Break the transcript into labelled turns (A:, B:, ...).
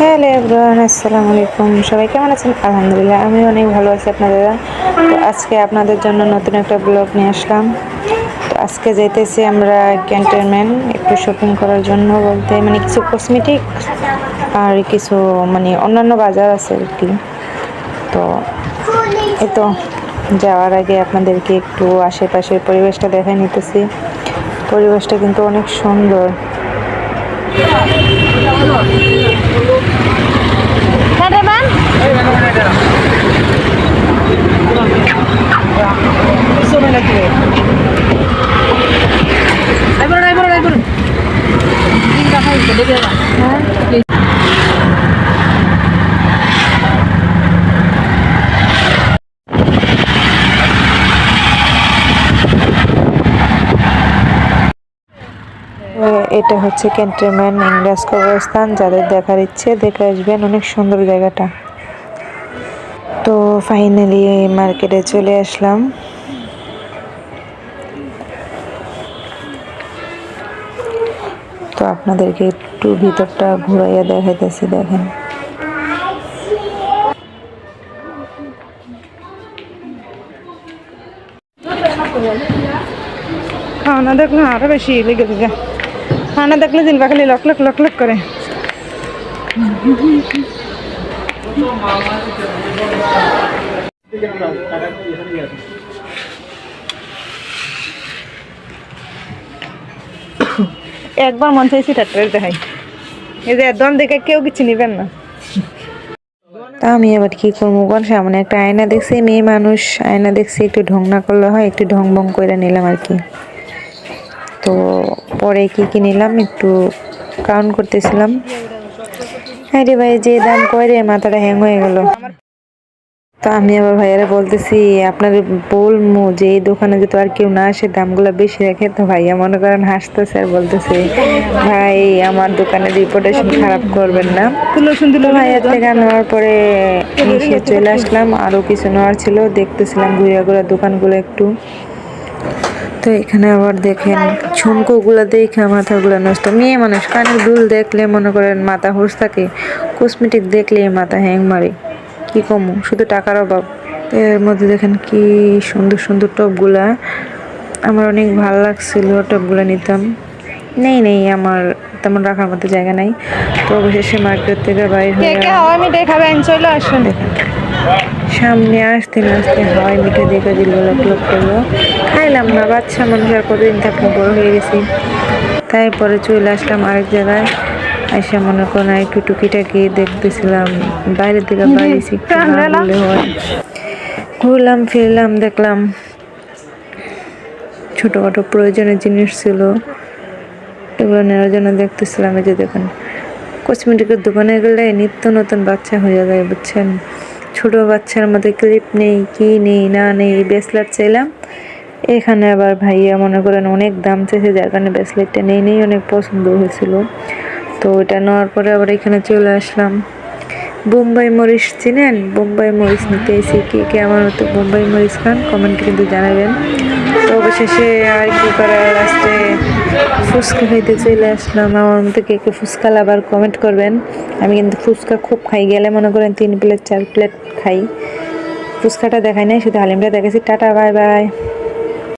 A: Hello everyone, আসসালামু আলাইকুম। সবাই কেমন আছেন? আলহামদুলিল্লাহ আমি অনেক ভালো আছি আপনাদের তো আজকে আপনাদের জন্য নতুন একটা ব্লগ নিয়ে আসলাম। তো আজকে যেতেছি আমরা ক্যান্টনমেন্ট, একটু শপিং করার জন্য বলতে মানে কিছু কসমেটিক আর কিছু মানে অন্যান্য বাজার আছে আর কি। তো এই তো, যাওয়ার আগে আপনাদেরকে একটু আশেপাশের পরিবেশটা দেখাই নিতেছি। পরিবেশটা কিন্তু অনেক সুন্দর। এটা হচ্ছে ক্যান্টনমেন্ট ইংরেজ কবরস্থান যাদের দেখার ইচ্ছে, দেখে আসবেন অনেক সুন্দর জায়গাটা। তো ফাইনালি মার্কেটে চলে আসলাম। তো আপনাদেরকে একটু ভিতরটা ঘুরাইয়া দেখাইতেছি, দেখেন।
B: খাওয়ানা দেখলে আরও বেশি লেগে যাবে। খাওয়ানা দেখলে জিলবা খালি লক লক লক লক করে। একবার মন চাইছি ট্রাক্টর দেখাই। এই যে একদম দেখে কেউ কিছু নিবেন না।
A: তা আমি আবার কি করব কোন সামনে একটা আয়না দেখছি, মেয়ে মানুষ। আয়না দেখছি, একটু ঢং না করলে হয়, একটু ঢং ভং করে নিলাম আর কি। তো পরে কি কি নিলাম, একটু কাউন্ট করতেছিলাম। হ্যাঁ রে ভাই, যে দাম কয় রে, মাথাটা হ্যাং হয়ে গেল। তো আমি আবার ভাইয়ারা বলতেছি আপনার বলমু যে এই দোকানে যদি আর কেউ না আসে দামগুলো বেশি রাখে তো ভাইয়া মনে করেন হাসতেছে আর বলতেছে ভাই আমার দোকানের রিপোর্টেশন খারাপ করবেন না। তো ভাইয়ার থেকে নেওয়ার পরে নিচে চলে আসলাম আরও কিছু নেওয়ার ছিল দেখতেছিলাম ঘুরে ঘুরে দোকানগুলো একটু। তো এখানে আবার দেখেন ঝুমকোগুলো দেখে মাথাগুলো নষ্ট। মেয়ে মানুষ কানের দুল দেখলে মনে করেন মাথা হুঁশ থাকে কসমেটিক দেখলে মাথা হ্যাং মারে। কি কমু? শুধু টাকার অভাব। এর মধ্যে দেখেন কি সুন্দর সুন্দর টপগুলা। আমার অনেক ভালো লাগছিল টপগুলো নিতাম। নেই নেই আমার তেমন রাখার মতো জায়গা নাই। তো অবশেষে মার্কেট থেকে বাইর
B: কে
A: হয়ে
B: কে হাওয়া মিঠাই খাবেন চলে আসুন।
A: সামনে আসতে না আসতে হাওয়াই মিঠে দেখে দিল লোক লোক করল। খাইলাম না বাচ্চা মানুষ আর কতদিন থাকব বড় হয়ে গেছি। তারপরে চলে আসলাম আরেক জায়গায়। এসে মনে করেন একটু টুকিটাকি দেখতেছিলাম। বাইরের দিকে হয় ঘুরলাম ফিরলাম দেখলাম ছোটোখাটো প্রয়োজনীয় জিনিস ছিল। এগুলো নেওয়ার জন্য দেখতেছিলাম এই যে দেখেন কসমেটিকের দোকানে গেলে নিত্য নতুন বাচ্চা হয়ে যায় বুঝছেন? ছোট বাচ্চার মধ্যে ক্লিপ নেই কি নেই না নেই ব্রেসলেট চাইলাম। এখানে আবার ভাইয়া মনে করেন অনেক দাম চেয়েছে যার কারণে ব্রেসলেটটা নেই নেই অনেক পছন্দ হয়েছিল। তো ওটা নেওয়ার পরে আবার এখানে চলে আসলাম। বোম্বাই মরিচ চিনেন? বোম্বাই মরিচ নিতে এসে কে কে আমার মতো বোম্বাই মরিচ খান কমেন্টে কিন্তু জানাবেন। তো অবশেষে আর কি করার, লাস্টে ফুচকা খাইতে চলে আসলাম। আমার মতো কে কে ফুচকা আবার কমেন্ট করবেন। আমি কিন্তু ফুচকা খুব খাই, গেলে মনে করেন তিন প্লেট চার প্লেট খাই। ফুচকাটা দেখাই নাই, শুধু হালিমটা দেখেছি টাটা বাই বাই